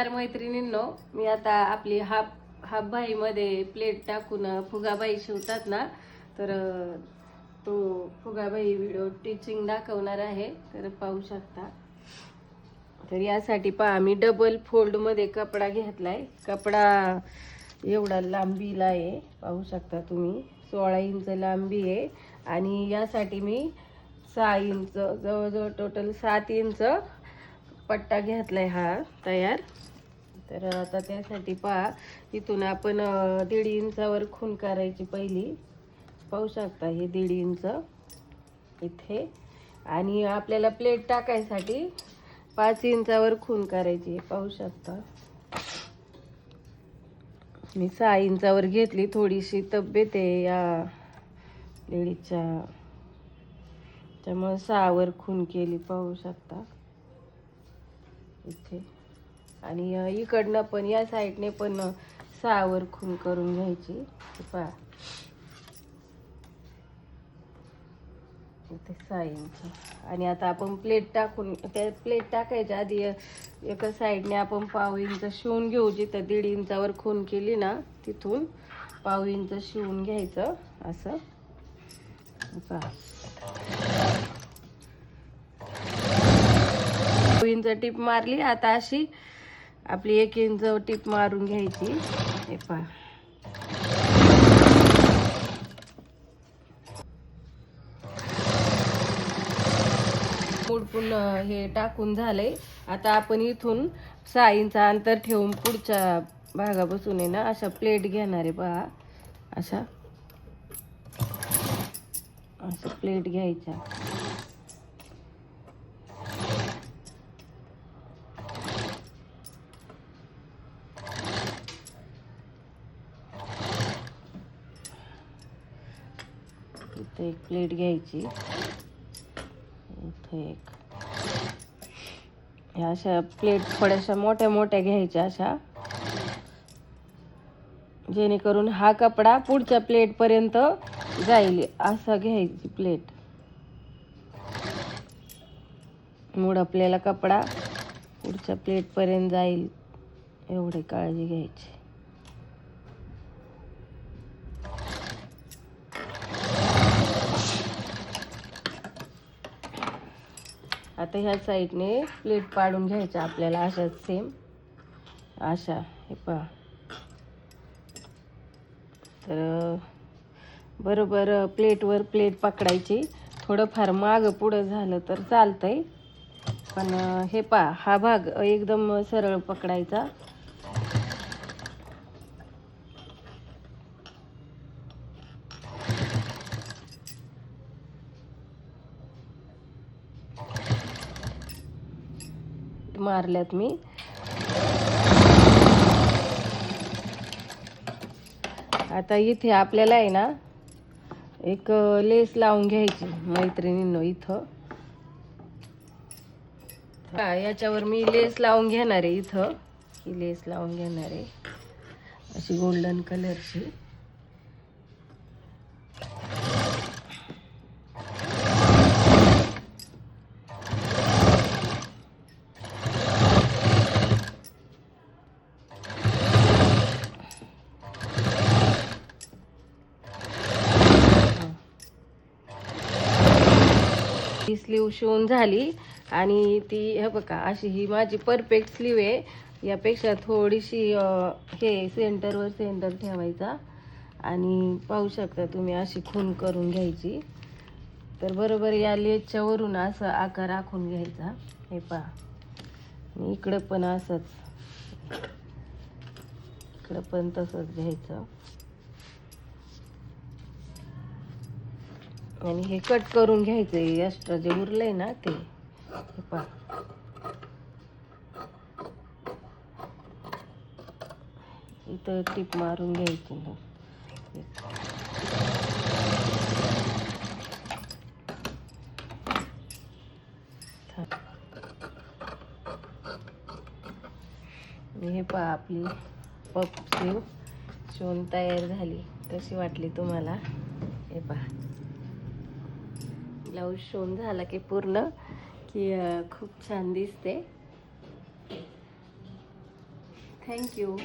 तर मैत्रिणींनो. मी आता आपली हाफ हाफबाईमध्ये प्लेट टाकून फुगाबाई शिवतात ना तर तो फुगाबाई व्हिडिओ टीचिंग दाखवणार आहे. तर पाहू शकता. तर यासाठी पहा मी डबल फोल्डमध्ये कपडा घेतलाय. कपडा एवढा लांबीला आहे. पाहू शकता तुम्ही. सोळा इंच लांबी आहे. आणि यासाठी मी सहा इंच जवळजवळ टोटल सात इंच पट्टा घेतलाय हा तयार. तर आता त्यासाठी पहा इथून आपण दीड इंचावर खून करायची पहिली. पाहू शकता हे दीड इंच इथे. आणि आपल्याला प्लेट टाकायसाठी पाच इंचावर खून करायची पाहू शकता. मी सहा इंचावर घेतली थोडीशी तब्येत आहे या लेडीच्या त्यामुळे सहावर खून केली पाहू शकता. इथे. आणि इकडनं पण या साईडने पण सावर सहावर खून करून घ्यायची. पहा. इथे सहा इंच आणि आता आपण प्लेट टाकून त्या प्लेट टाकायच्या आधी एका साईडने आपण पाव इंच शिवून घेऊ जिथं दीड इंचावर खून केली ना तिथून पाव इंच शिवून घ्यायचं असं. पाव इंच टीप मारली. आता अशी आपली एक इंच टीप मारून घ्यायची. हे पहा. पुढपून हे टाकून झालंय. आता आपण इथून सहा इंच अंतर ठेवून पुढच्या भागापासून आहे ना अशा प्लेट घेणार आहे पहा. अशा. असं प्लेट घ्यायच्या. इथं एक प्लेट घ्यायची. इथं एक. ह्या अशा प्लेट थोड्याशा मोठ्या मोठ्या घ्यायच्या अशा. जेणेकरून हा कपडा पुढच्या प्लेटपर्यंत जाईल. असा घ्यायची प्लेट. मुडपलेला कपडा पुढच्या प्लेटपर्यंत जाईल. एवढी काळजी घ्यायची. आता ह्या साईडने प्लेट पाडून घ्यायच्या आपल्याला अशाच सेम अशा हे पहा. तर बरोबर प्लेटवर प्लेट पकडायची. थोडंफार मागं पुढं झालं तर चालतंय. पण हे पहा हा भाग एकदम सरळ पकडायचा. मारल्यात मी. आता इथे आपल्याला आहे ना एक लेस लावून घ्यायची मैत्रिणींनो इथं. हा याच्यावर मी लेस लावून घेणार आहे इथं. ही लेस लावून घेणार आहे. अशी गोल्डन कलरची. ही स्लीव शिवून झाली. आणि ती हे बघा अशी ही माझी परफेक्ट स्लीव आहे. यापेक्षा थोडीशी हे सेंटरवर सेंटर ठेवायचा. आणि पाहू शकता तुम्ही अशी खून करून घ्यायची. तर बरोबर या लेजच्या वरून असं आकार आखून घ्यायचा. हे पहा. आणि इकडं पण असंच. इकडं पण तसंच घ्यायचं. आणि हे कट करून घ्यायचं एक्स्ट्रा जे उरलंय ना ते. हे पहा. इथं टीप मारून घ्यायची मग हे पहा आपली पप शिवून तयार झाली. कशी वाटली तुम्हाला? हे पहा. ब्लाऊज शिवून झाला की पूर्ण की खूप छान दिसते. थँक्यू